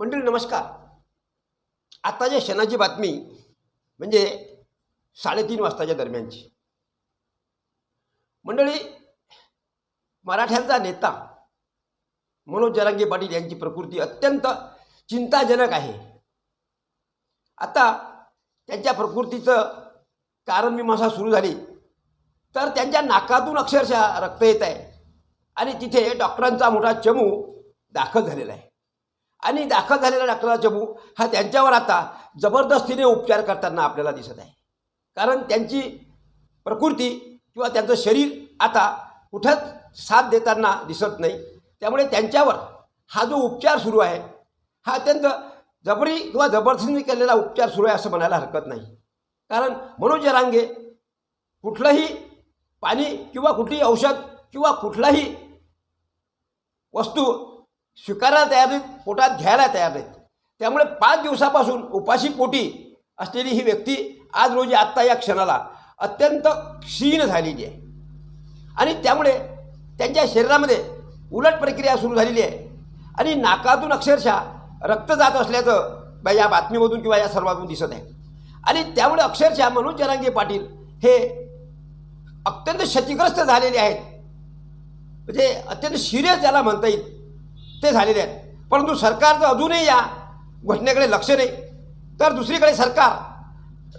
मंडळी नमस्कार. आत्ताच्या क्षणाची बातमी म्हणजे साडेतीन वाजताच्या दरम्यानची. मंडळी मराठ्यांचा नेता मनोज जरांगे पाटील यांची प्रकृती अत्यंत चिंताजनक आहे. आता त्यांच्या प्रकृतीचं कारणमीमांसा सुरू झाली तर त्यांच्या नाकातून अक्षरशः रक्त येत आहे. आणि तिथे डॉक्टरांचा मोठा चमू दाखल झालेला आहे. आणि दाखल झालेला डॉक्टरचा चमू हा त्यांच्यावर आता जबरदस्तीने उपचार करताना आपल्याला दिसत आहे. कारण त्यांची प्रकृती किंवा त्यांचं शरीर आता कुठंच साथ देताना दिसत नाही. त्यामुळे त्यांच्यावर हा जो उपचार सुरू आहे हा अत्यंत जबरी किंवा जबरदस्तीने केलेला उपचार सुरू आहे असं म्हणायला हरकत नाही. कारण मनोज रांगे कुठलंही पाणी किंवा कुठलीही औषध किंवा कुठलाही वस्तू स्वीकारायला तयार आहेत पोटात घ्यायला तयार आहेत. त्यामुळे पाच दिवसापासून उपाशी पोटी असलेली ही व्यक्ती आज रोजी आत्ता या क्षणाला अत्यंत क्षीण झालेली आहे. आणि त्यामुळे त्यांच्या शरीरामध्ये उलट प्रक्रिया सुरू झालेली आहे. आणि नाकातून अक्षरशः रक्त जात असल्याचं या बातमीमधून किंवा या सर्वातून दिसत आहे. आणि त्यामुळे अक्षरशः मनोज जरांगे पाटील हे अत्यंत क्षतिग्रस्त झालेले आहेत. म्हणजे अत्यंत सिरियस ज्याला म्हणता येईल. ते झालेले आहेत. परंतु सरकारचं अजूनही या घटनेकडे लक्ष नाही. तर दुसरीकडे सरकार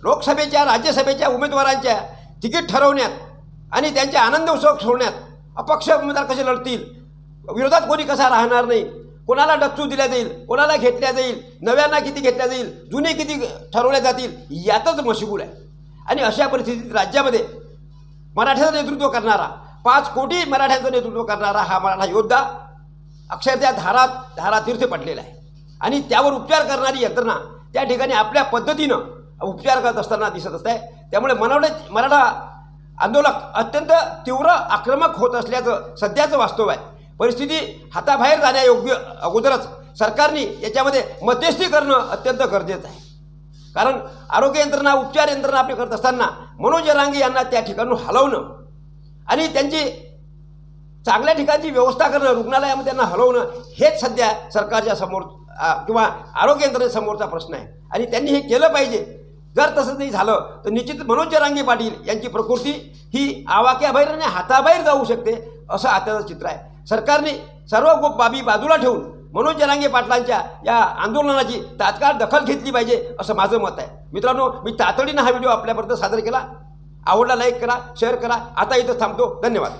लोकसभेच्या राज्यसभेच्या उमेदवारांच्या तिकीट ठरवण्यात आणि त्यांचे आनंद उत्सव सोडण्यात अपक्ष उमेदवार कसे लढतील? विरोधात कोणी कसा राहणार नाही? कोणाला डच्चू दिल्या जाईल? कोणाला घेतल्या जाईल? नव्यांना किती घेतल्या जाईल? जुने किती ठरवल्या जातील? यातच मशगूल आहे. आणि अशा परिस्थितीत राज्यामध्ये मराठ्याचं नेतृत्व करणारा पाच कोटी मराठ्यांचं नेतृत्व करणारा हा मराठा योद्धा अक्षरशः धारात धारातीर्थ पडलेला आहे. आणि त्यावर उपचार करणारी यंत्रणा त्या ठिकाणी आपल्या पद्धतीनं उपचार करत असताना दिसत असत. आहे त्यामुळे मनावडे मराठा आंदोलक अत्यंत तीव्र आक्रमक होत असल्याचं सध्याचं वास्तव आहे. परिस्थिती हाताबाहेर जाण्यायोग्य अगोदरच सरकारने याच्यामध्ये मध्यस्थी करणं अत्यंत गरजेचं आहे. कारण आरोग्य यंत्रणा उपचार यंत्रणा आपली करत असताना मनोज रांगे यांना त्या ठिकाणून हलवणं आणि त्यांची चांगल्या ठिकाणची व्यवस्था करणं रुग्णालयामध्ये त्यांना हलवणं हेच सध्या सरकारच्या समोर किंवा आरोग्य यंत्रणेसमोरचा प्रश्न आहे. आणि त्यांनी हे केलं पाहिजे. जर तसं नाही झालं तर निश्चित मनोज जरांगे पाटील यांची प्रकृती ही आवाक्याबाहेर आणि हाताबाहेर जाऊ शकते असं आताचं चित्र आहे. सरकारने सर्व बाबी बाजूला ठेवून मनोज जरांगे पाटलांच्या या आंदोलनाची तात्काळ दखल घेतली पाहिजे असं माझं मत आहे. मित्रांनो मी तातडीनं हा व्हिडिओ आपल्यापर्यंत सादर केला. आवडला लाईक करा शेअर करा. आता इथं थांबतो. धन्यवाद.